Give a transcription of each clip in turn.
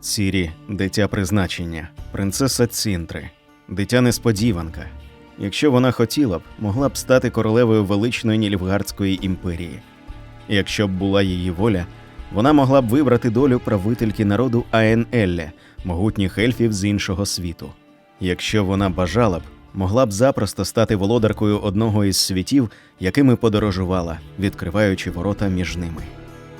Цірі дитя призначення, принцеса Цінтри, дитя несподіванка. Якщо вона хотіла б, могла б стати королевою величної Нільфгардської імперії. Якщо б була її воля, вона могла б вибрати долю правительки народу Аенелле, могутніх ельфів з іншого світу. Якщо вона бажала б, могла б запросто стати володаркою одного із світів, якими подорожувала, відкриваючи ворота між ними.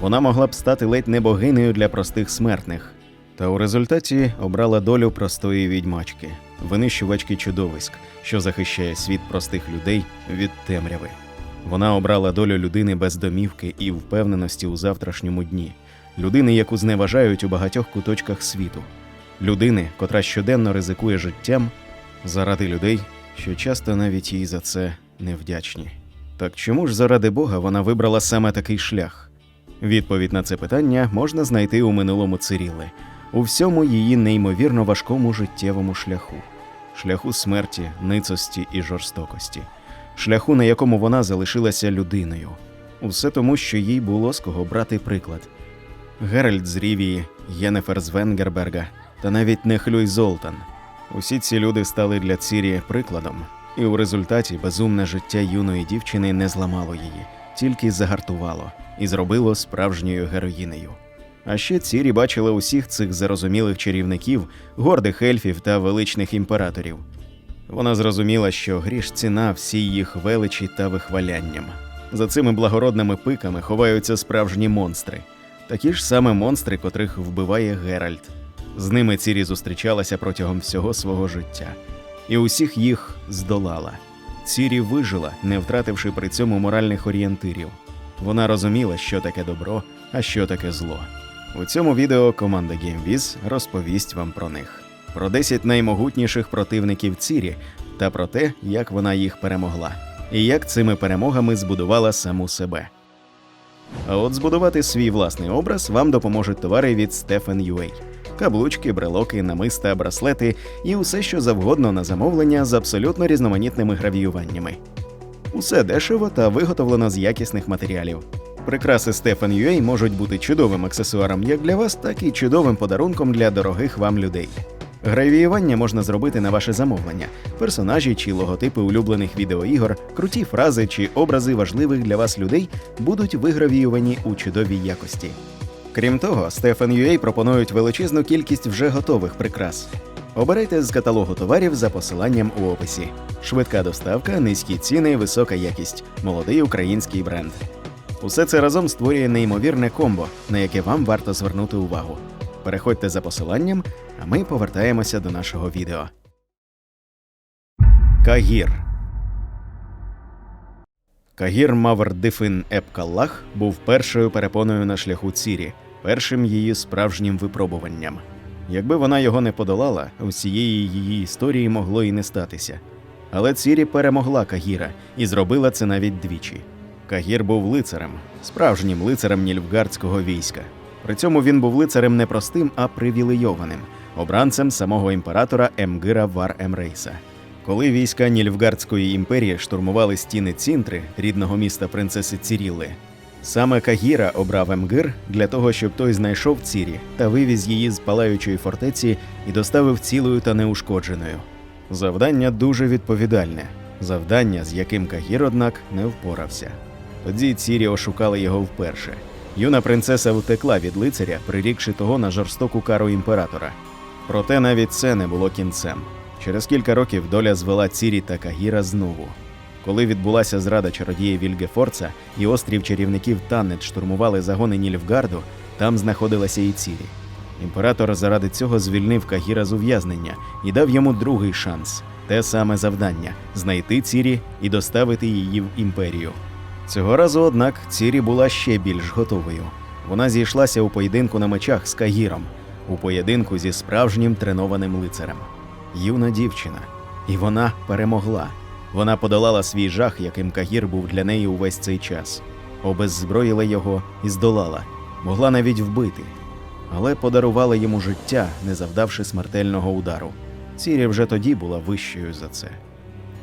Вона могла б стати ледь не богинею для простих смертних, та у результаті обрала долю простої відьмачки, винищувачки чудовиськ, що захищає світ простих людей від темряви. Вона обрала долю людини без домівки і впевненості у завтрашньому дні, людини, яку зневажають у багатьох куточках світу, людини, котра щоденно ризикує життям заради людей, що часто навіть їй за це невдячні. Так чому ж заради Бога вона вибрала саме такий шлях? Відповідь на це питання можна знайти у минулому Циріли, у всьому її неймовірно важкому життєвому шляху, шляху смерті, ницості і жорстокості, шляху, на якому вона залишилася людиною. Усе тому, що їй було з кого брати приклад. Геральт з Рівії, Єнефер з Венгерберга та навіть Нехлюй Золтан. Усі ці люди стали для Цірі прикладом, і у результаті безумне життя юної дівчини не зламало її, тільки загартувало і зробило справжньою героїнею. А ще Цірі бачила усіх цих зарозумілих чарівників, гордих ельфів та величних імператорів. Вона зрозуміла, що гріш ціна всій їх величі та вихвалянням. За цими благородними пиками ховаються справжні монстри, такі ж саме монстри, котрих вбиває Геральт. З ними Цірі зустрічалася протягом всього свого життя, і усіх їх здолала. Цірі вижила, не втративши при цьому моральних орієнтирів. Вона розуміла, що таке добро, а що таке зло. У цьому відео команда GameViz розповість вам про них, про 10 наймогутніших противників Цірі та про те, як вона їх перемогла, і як цими перемогами збудувала саму себе. А от збудувати свій власний образ вам допоможуть товари від Stephen UA. Каблучки, брелоки, намиста, браслети і усе, що завгодно на замовлення з абсолютно різноманітними гравіюваннями. Усе дешево та виготовлено з якісних матеріалів. Прикраси Stephen UA можуть бути чудовим аксесуаром як для вас, так і чудовим подарунком для дорогих вам людей. Гравіювання можна зробити на ваше замовлення: персонажі чи логотипи улюблених відеоігор, круті фрази чи образи важливих для вас людей будуть вигравіювані у чудовій якості. Крім того, Stephen UA пропонують величезну кількість вже готових прикрас. Обирайте з каталогу товарів за посиланням у описі. Швидка доставка, низькі ціни, висока якість, молодий український бренд. Усе це разом створює неймовірне комбо, на яке вам варто звернути увагу. Переходьте за посиланням, а ми повертаємося до нашого відео. Кагір Кагір Маврдифин Епкаллах був першою перепоною на шляху Цірі, першим її справжнім випробуванням. Якби вона його не подолала, усієї її історії могло і не статися. Але Цірі перемогла Кагіра і зробила це навіть двічі. Кагір був лицарем, справжнім лицарем нільфгардського війська. При цьому він був лицарем не простим, а привілейованим, обранцем самого імператора Емгира Вар Емрейса. Коли війська Нільфгардської імперії штурмували стіни Цінтри, рідного міста принцеси Ціріли, саме Кагіра обрав Емгир для того, щоб той знайшов Цірі та вивіз її з палаючої фортеці і доставив цілою та неушкодженою. Завдання дуже відповідальне, завдання, з яким Кагір, однак, не впорався. Тоді Цірі ошукали його вперше. Юна принцеса втекла від лицаря, прирікши того на жорстоку кару імператора. Проте навіть це не було кінцем. Через кілька років доля звела Цірі та Кагіра знову. Коли відбулася зрада чародія Вільгефорца і острів чарівників Таннет штурмували загони Нільфгарду, там знаходилася і Цірі. Імператор заради цього звільнив Кагіра з ув'язнення і дав йому другий шанс те саме завдання знайти Цірі і доставити її в імперію. Цього разу, однак, Цірі була ще більш готовою. Вона зійшлася у поєдинку на мечах з Кагіром, у поєдинку зі справжнім тренованим лицарем. Юна дівчина. І вона перемогла. Вона подолала свій жах, яким Кагір був для неї увесь цей час, обеззброїла його і здолала, могла навіть вбити, але подарувала йому життя, не завдавши смертельного удару. Цірі вже тоді була вищою за це.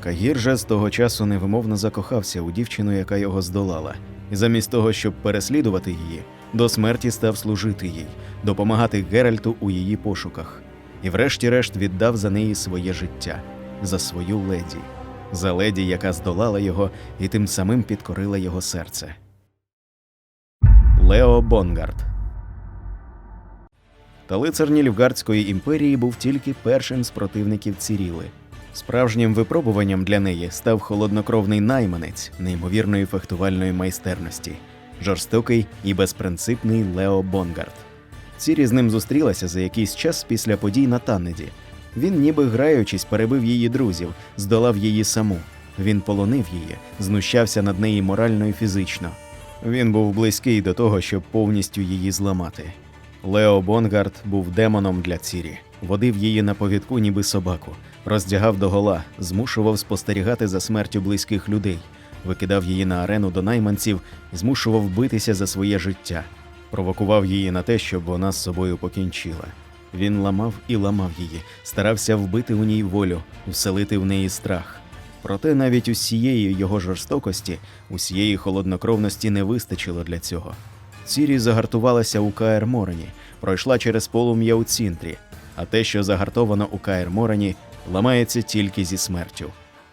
Кагір же з того часу невимовно закохався у дівчину, яка його здолала, і замість того, щоб переслідувати її, до смерті став служити їй, допомагати Геральту у її пошуках, і врешті-решт віддав за неї своє життя, за свою леді, за леді, яка здолала його і тим самим підкорила його серце. Лео Бонгард Та лицар Нільфгардської імперії був тільки першим з противників Ціріли. Справжнім випробуванням для неї став холоднокровний найманець неймовірної фехтувальної майстерності, жорстокий і безпринципний Лео Бонгард. Цірі з ним зустрілася за якийсь час після подій на Таннеді. Він, ніби граючись, перебив її друзів, здолав її саму. Він полонив її, знущався над нею морально і фізично. Він був близький до того, щоб повністю її зламати. Лео Бонгард був демоном для Цірі, водив її на повідку, ніби собаку, роздягав догола, змушував спостерігати за смертю близьких людей, викидав її на арену до найманців, змушував битися за своє життя, провокував її на те, щоб вона з собою покінчила. Він ламав і ламав її, старався вбити у ній волю, вселити в неї страх. Проте навіть усієї його жорстокості, усієї холоднокровності не вистачило для цього. Цірі загартувалася у Каер Морені, пройшла через полум'я у цінтрі, а те, що загартовано у Каер Морені, ламається тільки зі смертю.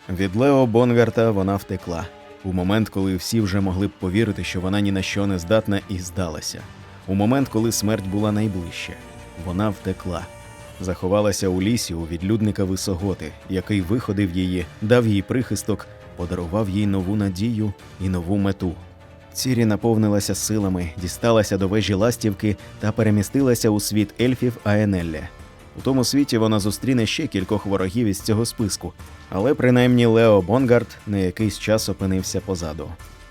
Від Лео Бонгарта вона втекла у момент, коли всі вже могли б повірити, що вона ні на що не здатна і здалася. У момент, коли смерть була найближче, вона втекла. Заховалася у лісі у відлюдника Висоготи, який виходив її, дав їй прихисток, подарував їй нову надію і нову мету. Цірі наповнилася силами, дісталася до вежі ластівки та перемістилася у світ ельфів Аенелля. У тому світі вона зустріне ще кількох ворогів із цього списку, але принаймні Лео Бонгард на якийсь час опинився позаду.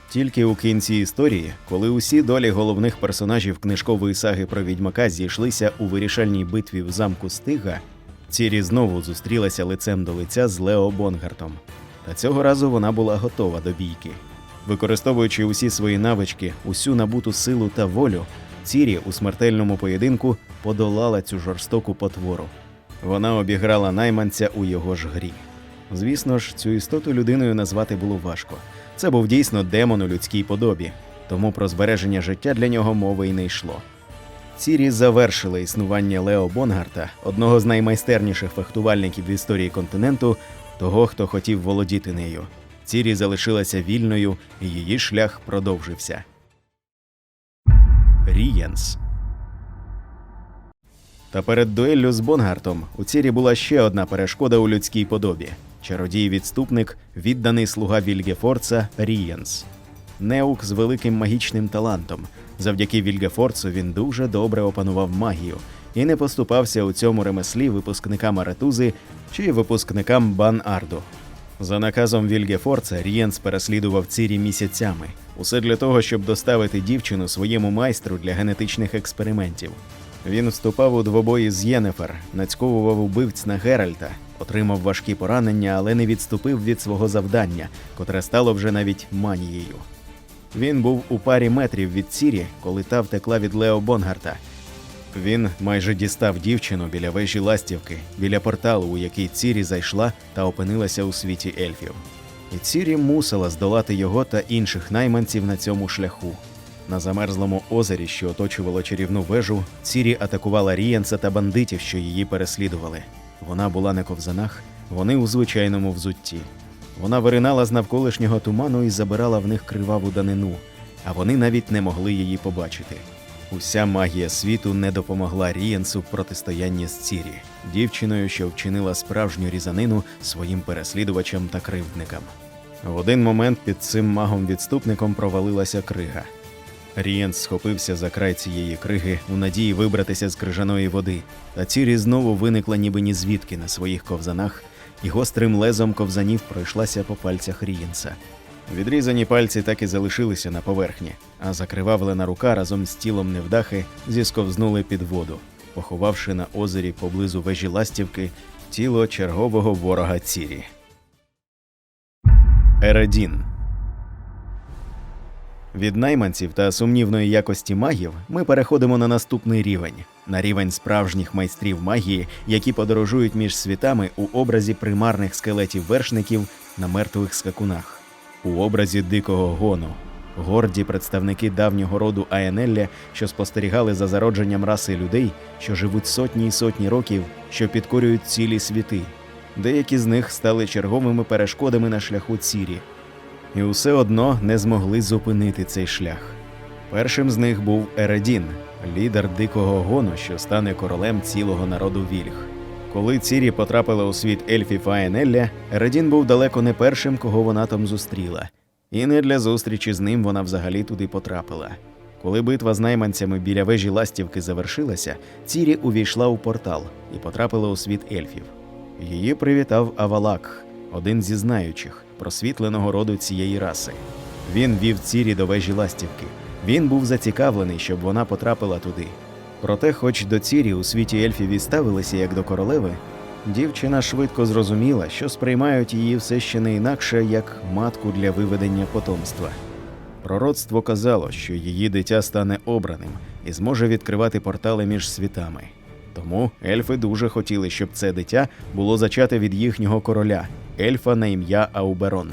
Тільки у кінці історії, коли усі долі головних персонажів книжкової саги про відьмака зійшлися у вирішальній битві в замку Стига, Цірі знову зустрілася лицем до лиця з Лео Бонгартом. Та цього разу вона була готова до бійки. Використовуючи усі свої навички, усю набуту силу та волю, Цірі у смертельному поєдинку подолала цю жорстоку потвору. Вона обіграла найманця у його ж грі. Звісно ж, цю істоту людиною назвати було важко. Це був дійсно демон у людській подобі, тому про збереження життя для нього мови й не йшло. Цірі завершили існування Лео Бонгарта, одного з наймайстерніших фехтувальників в історії континенту, того, хто хотів володіти нею. Цірі залишилася вільною, і її шлях продовжився. Рієнс Та перед дуеллю з Бонгартом у Цірі була ще одна перешкода у людській подобі чародій-відступник, відданий слуга Вільгефорца Рієнс. Неук з великим магічним талантом. Завдяки Вільгефорцу він дуже добре опанував магію і не поступався у цьому ремеслі випускникам Аретузи чи випускникам Бан-Арду. За наказом Вільгефорца Рієнс переслідував Цірі місяцями. Усе для того, щоб доставити дівчину своєму майстру для генетичних експериментів. Він вступав у двобої з Єнефер, нацьковував убивць на Геральта, отримав важкі поранення, але не відступив від свого завдання, котре стало вже навіть манією. Він був у парі метрів від Цірі, коли та втекла від Лео Бонгарта. Він майже дістав дівчину біля вежі ластівки, біля порталу, у який Цірі зайшла та опинилася у світі ельфів. І Цірі мусила здолати його та інших найманців на цьому шляху. На замерзлому озері, що оточувало чарівну вежу, Цірі атакувала Рієнса та бандитів, що її переслідували. Вона була на ковзанах, вони у звичайному взутті. Вона виринала з навколишнього туману і забирала в них криваву данину, а вони навіть не могли її побачити. Уся магія світу не допомогла Рієнсу в протистоянні з Цірі, дівчиною, що вчинила справжню різанину своїм переслідувачам та кривдникам. В один момент під цим магом-відступником провалилася крига. Рієнс схопився за край цієї криги у надії вибратися з крижаної води, та Цірі знову виникла ніби ні звідки на своїх ковзанах, і гострим лезом ковзанів пройшлася по пальцях Рієнса. Відрізані пальці так і залишилися на поверхні, а закривавлена рука разом з тілом невдахи зісковзнули під воду, поховавши на озері поблизу вежі ластівки тіло чергового ворога Цірі. Ередін від найманців та сумнівної якості магів ми переходимо на наступний рівень на рівень справжніх майстрів магії, які подорожують між світами у образі примарних скелетів вершників на мертвих скакунах, у образі дикого гону, горді представники давнього роду Аенелля, що спостерігали за зародженням раси людей, що живуть сотні й сотні років, що підкорюють цілі світи. Деякі з них стали черговими перешкодами на шляху Цірі, і усе одно не змогли зупинити цей шлях. Першим з них був Ередін, лідер дикого гону, що стане королем цілого народу Вільг. Коли Цірі потрапила у світ ельфів Аенелля, Ередін був далеко не першим, кого вона там зустріла. І не для зустрічі з ним вона взагалі туди потрапила. Коли битва з найманцями біля вежі ластівки завершилася, Цірі увійшла у портал і потрапила у світ ельфів. Її привітав Авалак, один зі знаючих, просвітленого роду цієї раси. Він вів Цірі до вежі ластівки. Він був зацікавлений, щоб вона потрапила туди. Проте, хоч до Цірі у світі ельфів і ставилися як до королеви, дівчина швидко зрозуміла, що сприймають її все ще не інакше як матку для виведення потомства. Пророцтво казало, що її дитя стане обраним і зможе відкривати портали між світами. Тому ельфи дуже хотіли, щоб це дитя було зачате від їхнього короля, ельфа на ім'я Ауберон.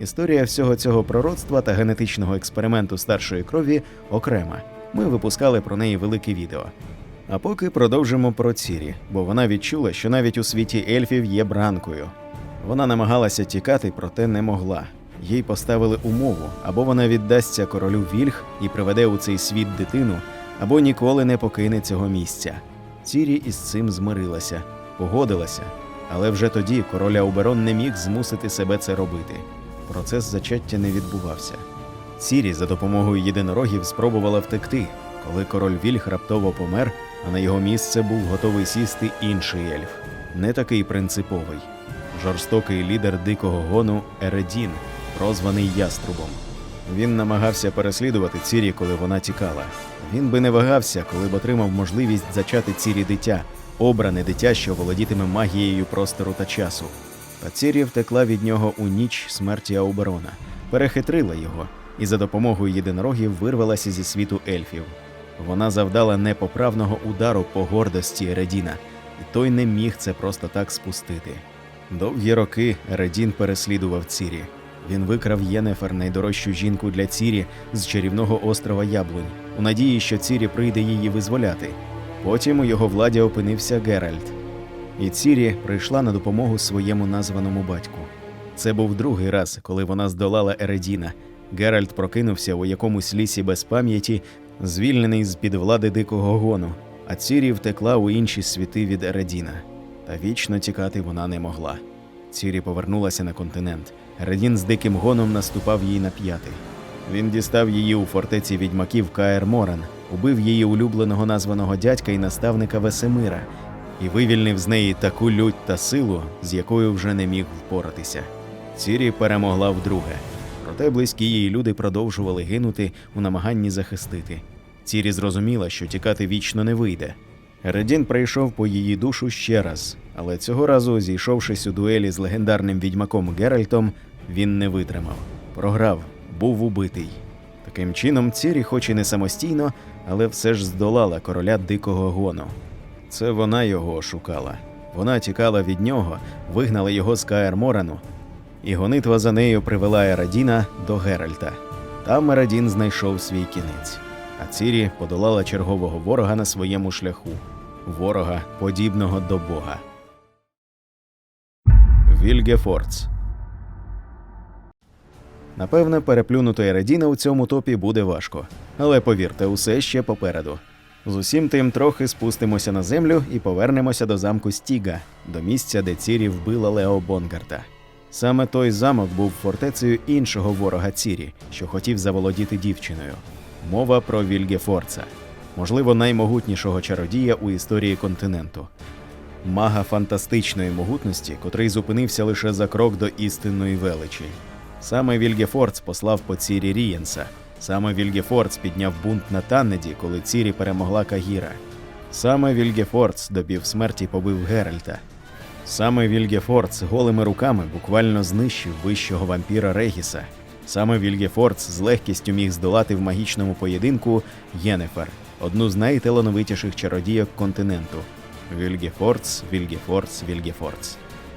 Історія всього цього пророцтва та генетичного експерименту старшої крові окрема. Ми випускали про неї велике відео. А поки продовжимо про Цірі, бо вона відчула, що навіть у світі ельфів є бранкою. Вона намагалася тікати, проте не могла. Їй поставили умову, або вона віддасться королю Вільг і приведе у цей світ дитину, або ніколи не покине цього місця. Цірі із цим змирилася, погодилася, але вже тоді король Ауберон не міг змусити себе це робити. Процес зачаття не відбувався. Цірі за допомогою єдинорогів спробувала втекти, коли король Вільг раптово помер, а на його місце був готовий сісти інший ельф, не такий принциповий, жорстокий лідер дикого гону Ередін, прозваний Яструбом. Він намагався переслідувати Цірі, коли вона тікала. Він би не вагався, коли б отримав можливість зачати Цірі дитя, обране дитя, що володітиме магією простору та часу. Та Цірі втекла від нього у ніч смерті Ауберона, перехитрила його і за допомогою єдинорогів вирвалася зі світу ельфів. Вона завдала непоправного удару по гордості Ередіна, і той не міг це просто так спустити. Довгі роки Ередін переслідував Цірі. Він викрав Єнефер, найдорожчу жінку для Цірі з чарівного острова Яблунь, у надії, що Цірі прийде її визволяти. Потім у його владі опинився Геральт. І Цірі прийшла на допомогу своєму названому батьку. Це був другий раз, коли вона здолала Ередіна. Геральт прокинувся у якомусь лісі без пам'яті, звільнений з під влади дикого гону, а Цірі втекла у інші світи від Ередіна. Та вічно тікати вона не могла. Цірі повернулася на континент. Ередін з диким гоном наступав їй на п'яти. Він дістав її у фортеці відьмаків Каер Моран, убив її улюбленого названого дядька і наставника Весемира, і вивільнив з неї таку лють та силу, з якою вже не міг впоратися. Цірі перемогла вдруге. Проте близькі її люди продовжували гинути у намаганні захистити. Цірі зрозуміла, що тікати вічно не вийде. Редін прийшов по її душу ще раз, але цього разу, зійшовшись у дуелі з легендарним відьмаком Геральтом, він не витримав. Програв, був убитий. Таким чином, Цірі, хоч і не самостійно, але все ж здолала короля дикого гону. Це вона його шукала. Вона тікала від нього, вигнала його з Каер Морану, і гонитва за нею привела Ерадіна до Геральта. Там Ерадін знайшов свій кінець, а Цірі подолала чергового ворога на своєму шляху ворога, подібного до Бога. Вільгефорц Напевне, переплюнути Ередіна у цьому топі буде важко. Але повірте, усе ще попереду. З усім тим трохи спустимося на землю і повернемося до замку Стіга, до місця, де Цірі вбила Лео Бонгарта. Саме той замок був фортецею іншого ворога Цірі, що хотів заволодіти дівчиною. Мова про Вільгефорца, можливо, наймогутнішого чародія у історії континенту. Мага фантастичної могутності, котрий зупинився лише за крок до істинної величі. Саме Вільгефорц послав по Цірі Рієнса. Саме Вільгефорц підняв бунт на Таннеді, коли Цірі перемогла Кагіра. Саме Вільгефорц до півсмерті побив Геральта. Саме Вільгефорц голими руками буквально знищив вищого вампіра Регіса. Саме Вільгефорц з легкістю міг здолати в магічному поєдинку Єнефер, одну з найталановитіших чародійок континенту. Вільгефорц, Вільгефорц, Вільгефорц.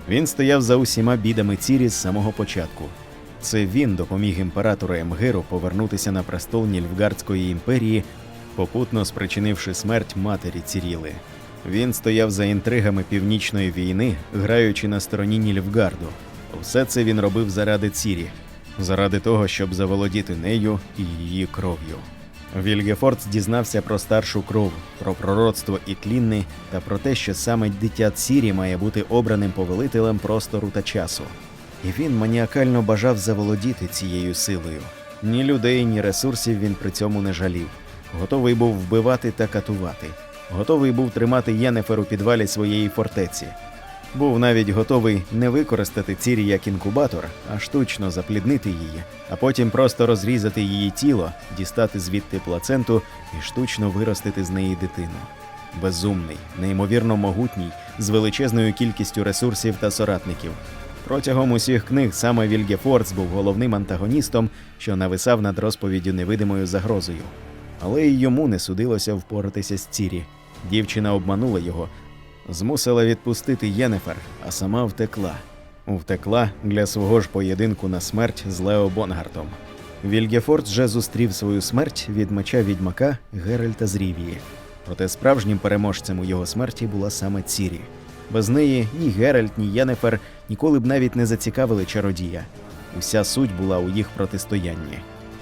Він стояв за усіма бідами Цірі з самого початку. Це він допоміг імператору Емгиру повернутися на престол Нільфгардської імперії, попутно спричинивши смерть матері Ціріли. Він стояв за інтригами північної війни, граючи на стороні Нільфгарду. Все це він робив заради Цірі, заради того, щоб заволодіти нею і її кров'ю. Вільгефордс дізнався про старшу кров, про пророцтво Ітлінни та про те, що саме дитя Цірі має бути обраним повелителем простору та часу. І він маніакально бажав заволодіти цією силою. Ні людей, ні ресурсів він при цьому не жалів. Готовий був вбивати та катувати. Готовий був тримати Єнефер у підвалі своєї фортеці. Був навіть готовий не використати цірі як інкубатор, а штучно запліднити її, а потім просто розрізати її тіло, дістати звідти плаценту і штучно виростити з неї дитину. Безумний, неймовірно могутній, з величезною кількістю ресурсів та соратників. Протягом усіх книг саме Вільгефордс був головним антагоністом, що нависав над розповіддю невидимою загрозою. Але й йому не судилося впоратися з Цірі. Дівчина обманула його, змусила відпустити Єнефер, а сама втекла. Втекла для свого ж поєдинку на смерть з Лео Бонгартом. Вільгефорд вже зустрів свою смерть від меча відьмака Геральта з Рівії. Проте справжнім переможцем у його смерті була саме Цірі. Без неї ні Геральт, ні Єнефер ніколи б навіть не зацікавили чародія. Уся суть була у їх протистоянні.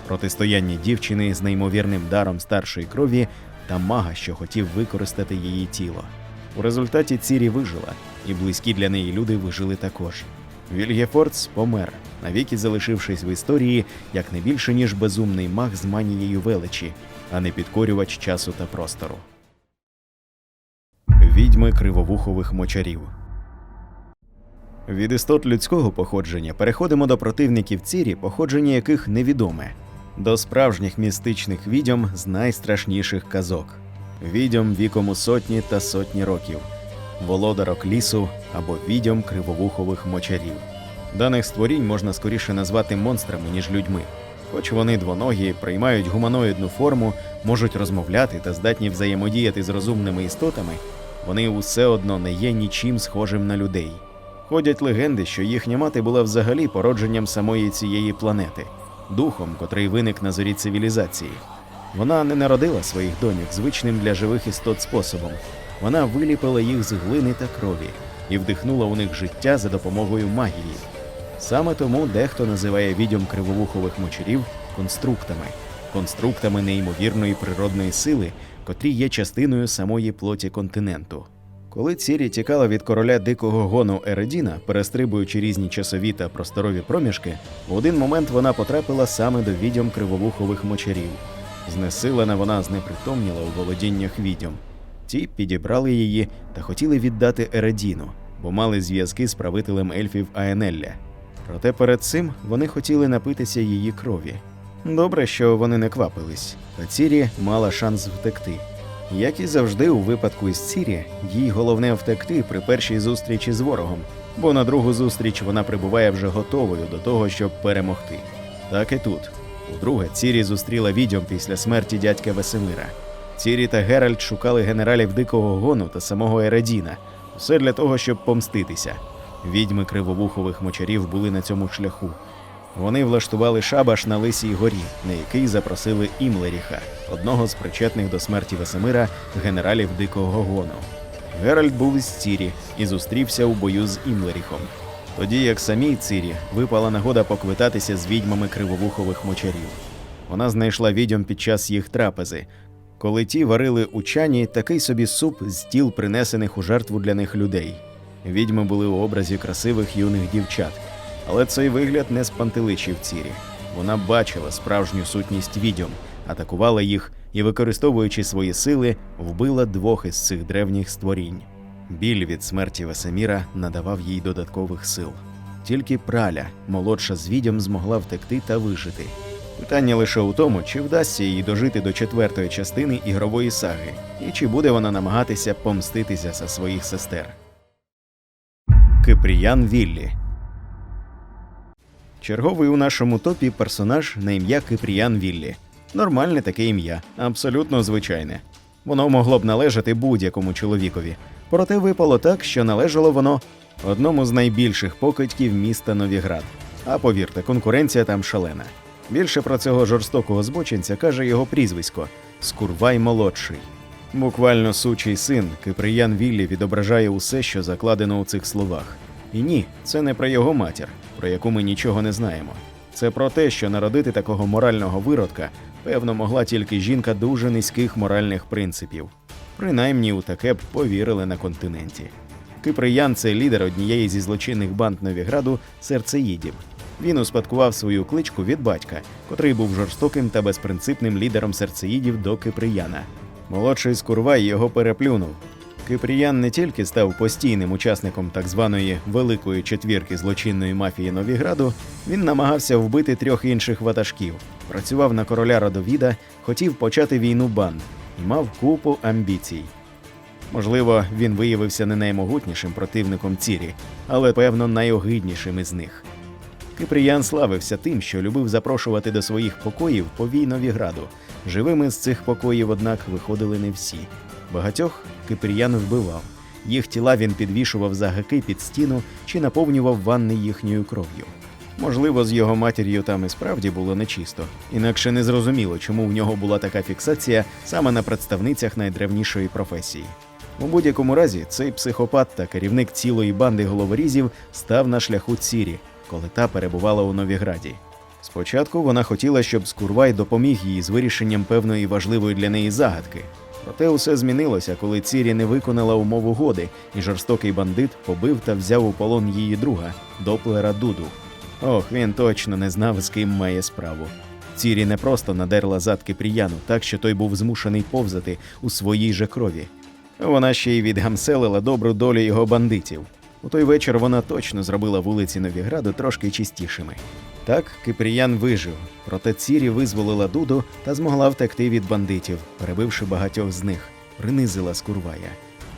Протистоянні дівчини з неймовірним даром старшої крові та мага, що хотів використати її тіло. У результаті Цірі вижила, і близькі для неї люди вижили також. Вільгефордс помер, навіки залишившись в історії як не більше ніж безумний маг з манією величі, а не підкорювач часу та простору. Відьми кривовухових мочарів. Від істот людського походження переходимо до противників Цірі, походження яких невідоме, до справжніх містичних відьом з найстрашніших казок, відьом віком у сотні та сотні років, володарок лісу або відьом кривовухових мочарів. Даних створінь можна скоріше назвати монстрами, ніж людьми. Хоч вони двоногі, приймають гуманоїдну форму, можуть розмовляти та здатні взаємодіяти з розумними істотами, вони усе одно не є нічим схожим на людей. Ходять легенди, що їхня мати була взагалі породженням самої цієї планети, духом, котрий виник на зорі цивілізації. Вона не народила своїх доньок звичним для живих істот способом. Вона виліпила їх з глини та крові і вдихнула у них життя за допомогою магії. Саме тому дехто називає відьом кривовухових мочарів конструктами, конструктами неймовірної природної сили, котрі є частиною самої плоті континенту. Коли Цірі тікала від короля дикого гону Ередіна, перестрибуючи різні часові та просторові проміжки, в один момент вона потрапила саме до відьом кривовухових мочарів. Знесилена вона знепритомніла у володіннях відьом. Ті підібрали її та хотіли віддати Ередіну, бо мали зв'язки з правителем ельфів Аенелля. Проте перед цим вони хотіли напитися її крові. Добре, що вони не квапились, та Цірі мала шанс втекти. Як і завжди, у випадку із Цірі, їй головне втекти при першій зустрічі з ворогом, бо на другу зустріч вона прибуває вже готовою до того, щоб перемогти. Так і тут. Удруге, Цірі зустріла відьом після смерті дядька Весемира. Цірі та Геральт шукали генералів дикого гону та самого Ередіна, все для того, щоб помститися. Відьми кривовухових мочарів були на цьому шляху. Вони влаштували шабаш на Лисій горі, на який запросили Імлеріха, одного з причетних до смерті Весемира генералів дикого гону. Геральт був із Цірі і зустрівся у бою з Імлеріхом. Тоді як самій Цирі випала нагода поквитатися з відьмами кривовухових мочарів. Вона знайшла відьом під час їх трапези, коли ті варили у чані такий собі суп з тіл, принесених у жертву для них людей. Відьми були у образі красивих юних дівчат, але цей вигляд не спантеличив Цірі. Вона бачила справжню сутність відьом, атакувала їх і, використовуючи свої сили, вбила двох із цих древніх створінь. Біль від смерті Весеміра надавав їй додаткових сил. Тільки праля, молодша з відьом, змогла втекти та вижити. Питання лише у тому, чи вдасться їй дожити до четвертої частини ігрової саги, і чи буде вона намагатися помститися за своїх сестер. Кипріян Віллі Черговий у нашому топі персонаж на ім'я Кипріян Віллі. Нормальне таке ім'я, абсолютно звичайне. Воно могло б належати будь-якому чоловікові. Проте випало так, що належало воно одному з найбільших покидьків міста Новіград А повірте, конкуренція там шалена. Більше про цього жорстокого збочинця каже його прізвисько Скурвай молодший. Буквально сучий син, Киприян Віллі відображає усе, що закладено у цих словах. І ні, це не про його матір, про яку ми нічого не знаємо. Це про те, що народити такого морального виродка, певно, могла тільки жінка дуже низьких моральних принципів. Принаймні у таке б повірили на континенті. Киприян це лідер однієї зі злочинних банд Новіграду серцеїдів. Він успадкував свою кличку від батька, котрий був жорстоким та безпринципним лідером серцеїдів до Киприяна. Молодший Скурвай його переплюнув. Кипріян не тільки став постійним учасником так званої великої четвірки злочинної мафії Новіграду, він намагався вбити трьох інших ватажків, працював на короля Родовіда, хотів почати війну банд і мав купу амбіцій. Можливо, він виявився не наймогутнішим противником Цірі, але певно найогиднішим із них. Кипріян славився тим, що любив запрошувати до своїх покоїв повій Новіграду. Живими з цих покоїв, однак, виходили не всі. Багатьох Кипріян вбивав. Їх тіла він підвішував за гаки під стіну чи наповнював ванни їхньою кров'ю. Можливо, з його матір'ю там і справді було нечисто, інакше не зрозуміло, чому в нього була така фіксація саме на представницях найдревнішої професії. У будь-якому разі, цей психопат та керівник цілої банди головорізів став на шляху Цірі, коли та перебувала у Новіграді. Спочатку вона хотіла, щоб Скурвай допоміг їй з вирішенням певної важливої для неї загадки. Проте усе змінилося, коли Цірі не виконала умов угоди, і жорстокий бандит побив та взяв у полон її друга, доплера Дуду. Ох, він точно не знав, з ким має справу. Цірі не просто надерла задки Пріяну, так що той був змушений повзати у своїй же крові. Вона ще й відгамселила добру долю його бандитів. У той вечір вона точно зробила вулиці Новіграду трошки чистішими. Так Кипріян вижив, проте Цірі визволила Дуду та змогла втекти від бандитів, перебивши багатьох з них, принизила Скурвая.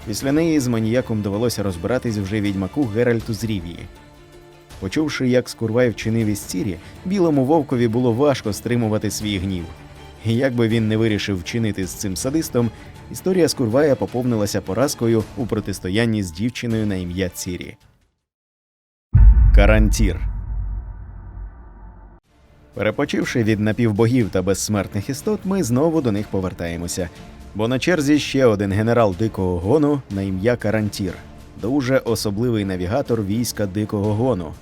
Після неї з маніяком довелося розбиратись вже відьмаку Геральту з Рівії. Почувши, як Скурвай вчинив із Цірі, білому вовкові було важко стримувати свій гнів. Як би він не вирішив вчинити з цим садистом, історія Скурвая поповнилася поразкою у протистоянні з дівчиною на ім'я Цірі. Карантір Перепочивши від напівбогів та безсмертних істот, ми знову до них повертаємося. Бо на черзі ще один генерал Дикого Гону на ім'я Карантір, дуже особливий навігатор війська Дикого Гону.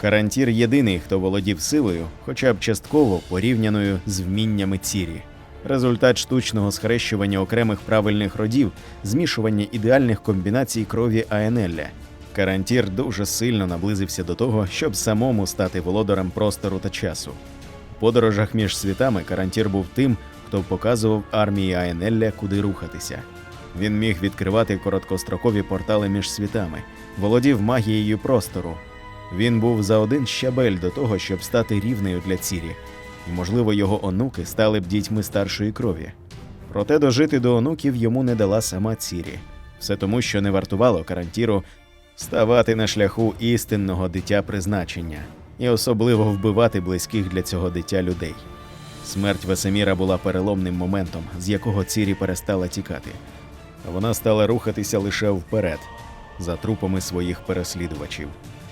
Карантір єдиний, хто володів силою, хоча б частково порівняною з вміннями Цірі. Результат штучного схрещування окремих правильних родів, змішування ідеальних комбінацій крові Аенелля. Карантір дуже сильно наблизився до того, щоб самому стати володарем простору та часу. У подорожах між світами Карантір був тим, хто показував армії Аенелля, куди рухатися. Він міг відкривати короткострокові портали між світами, володів магією простору. Він був за один щабель до того, щоб стати рівнею для Цірі, і, можливо, його онуки стали б дітьми старшої крові. Проте дожити до онуків йому не дала сама Цірі. Все тому, що не вартувало Карантіру ставати на шляху істинного дитя призначення і особливо вбивати близьких для цього дитя людей. Смерть Весеміра була переломним моментом, з якого Цірі перестала тікати. Вона стала рухатися лише вперед, за трупами своїх переслідувачів.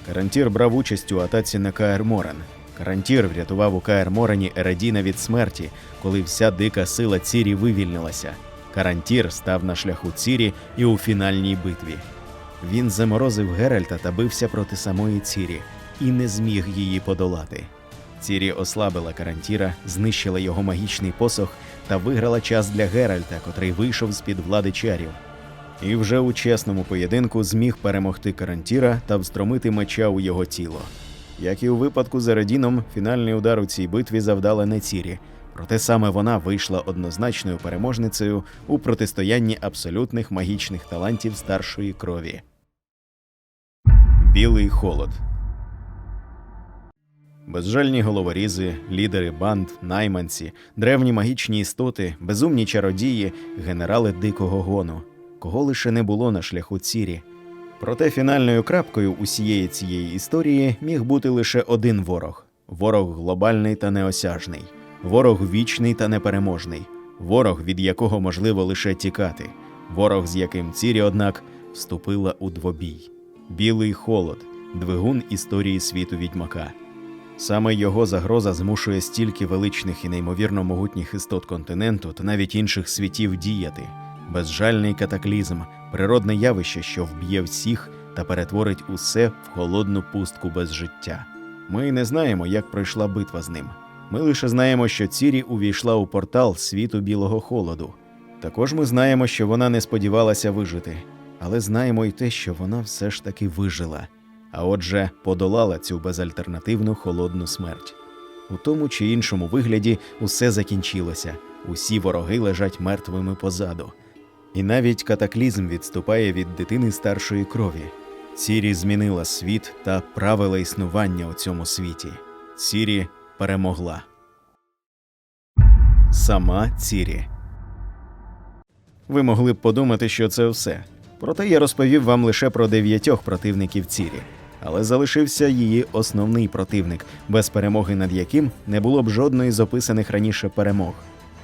Карантір брав участь у атаці на Каер Морен. Карантір врятував у Каер Морені Ередіна від смерті, коли вся дика сила Цірі вивільнилася. Карантір став на шляху Цірі і у фінальній битві. Він заморозив Геральта та бився проти самої Цірі і не зміг її подолати. Цірі ослабила Карантіра, знищила його магічний посох та виграла час для Геральта, котрий вийшов з-під влади чарів. І вже у чесному поєдинку зміг перемогти Карантіра та встромити меча у його тіло. Як і у випадку з Ередіном, фінальний удар у цій битві завдала не Цірі, проте саме вона вийшла однозначною переможницею у протистоянні абсолютних магічних талантів старшої крові. Білий холод. Безжальні головорізи, лідери банд, найманці, древні магічні істоти, безумні чародії, генерали дикого гону. Кого лише не було на шляху Цірі. Проте фінальною крапкою усієї цієї історії міг бути лише один ворог ворог глобальний та неосяжний, ворог вічний та непереможний, ворог, від якого можливо лише тікати, ворог, з яким Цірі, однак, вступила у двобій. Білий холод, двигун історії світу відьмака. Саме його загроза змушує стільки величних і неймовірно могутніх істот континенту та навіть інших світів діяти. Безжальний катаклізм, природне явище, що вб'є всіх та перетворить усе в холодну пустку без життя. Ми не знаємо, як пройшла битва з ним. Ми лише знаємо, що Цірі увійшла у портал світу білого холоду. Також ми знаємо, що вона не сподівалася вижити, але знаємо й те, що вона все ж таки вижила, а отже, подолала цю безальтернативну холодну смерть. У тому чи іншому вигляді усе закінчилося, усі вороги лежать мертвими позаду. І навіть катаклізм відступає від дитини старшої крові. Цірі змінила світ та правила існування у цьому світі. Цірі перемогла. Сама Цірі. Ви могли б подумати, що це все. Проте я розповів вам лише про дев'ятьох противників Цірі. Але залишився її основний противник, без перемоги над яким не було б жодної з описаних раніше перемог.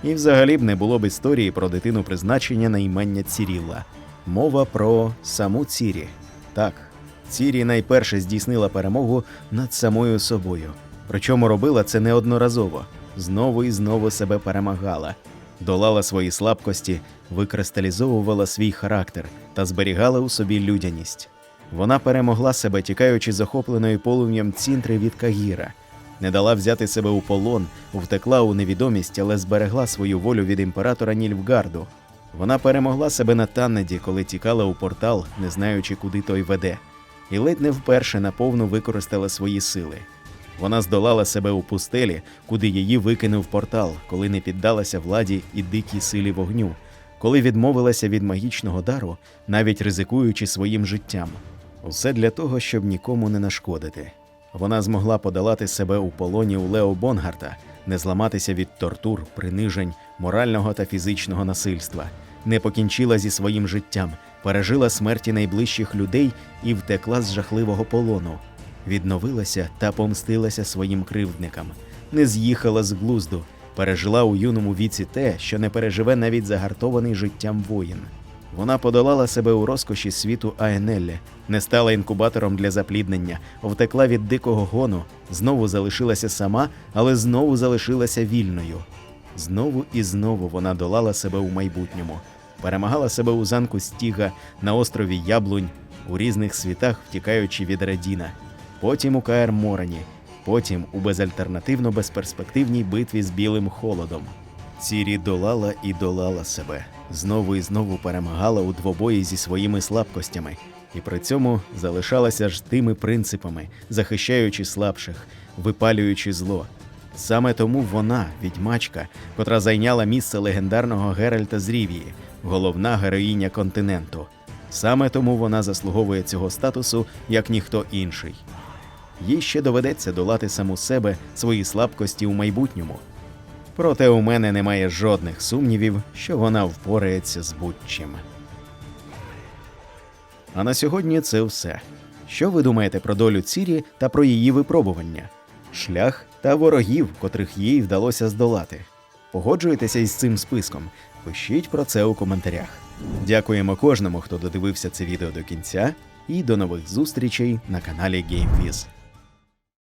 І взагалі б не було б історії про дитину призначення на імення Цірілла. Мова про саму Цірі. Так, Цірі найперше здійснила перемогу над самою собою. Причому робила це неодноразово, знову і знову себе перемагала, долала свої слабкості, викристалізовувала свій характер та зберігала у собі людяність. Вона перемогла себе, тікаючи з охопленої полум'ям цінтри від Кагіра, не дала взяти себе у полон, втекла у невідомість, але зберегла свою волю від імператора Нільфгарду. Вона перемогла себе на Таннеді, коли тікала у портал, не знаючи, куди той веде, і ледь не вперше наповну використала свої сили. Вона здолала себе у пустелі, куди її викинув портал, коли не піддалася владі і дикій силі вогню, коли відмовилася від магічного дару, навіть ризикуючи своїм життям. Усе для того, щоб нікому не нашкодити. Вона змогла подолати себе у полоні у Лео Бонгарта, не зламатися від тортур, принижень, морального та фізичного насильства, не покінчила зі своїм життям, пережила смерті найближчих людей і втекла з жахливого полону, відновилася та помстилася своїм кривдникам, не з'їхала з глузду, пережила у юному віці те, що не переживе навіть загартований життям воїн. Вона подолала себе у розкоші світу Аенеллі, не стала інкубатором для запліднення, втекла від дикого гону, знову залишилася сама, але знову залишилася вільною. Знову і знову вона долала себе у майбутньому, перемагала себе у замку Стіга, на острові Яблунь, у різних світах, втікаючи від Радіна, потім у Каер Морані, потім у безальтернативно безперспективній битві з білим холодом. Цірі долала і долала себе, знову і знову перемагала у двобої зі своїми слабкостями, і при цьому залишалася ж тими принципами, захищаючи слабших, випалюючи зло. Саме тому вона, відьмачка, котра зайняла місце легендарного Геральта з Рівії, головна героїня континенту. Саме тому вона заслуговує цього статусу як ніхто інший. Їй ще доведеться долати саму себе, свої слабкості у майбутньому. Проте у мене немає жодних сумнівів, що вона впорається з будь-чим. А на сьогодні це все. Що ви думаєте про долю Цірі та про її випробування? Шлях та ворогів, котрих їй вдалося здолати. Погоджуєтеся із цим списком? Пишіть про це у коментарях. Дякуємо кожному, хто додивився це відео до кінця, і до нових зустрічей на каналі GameViz.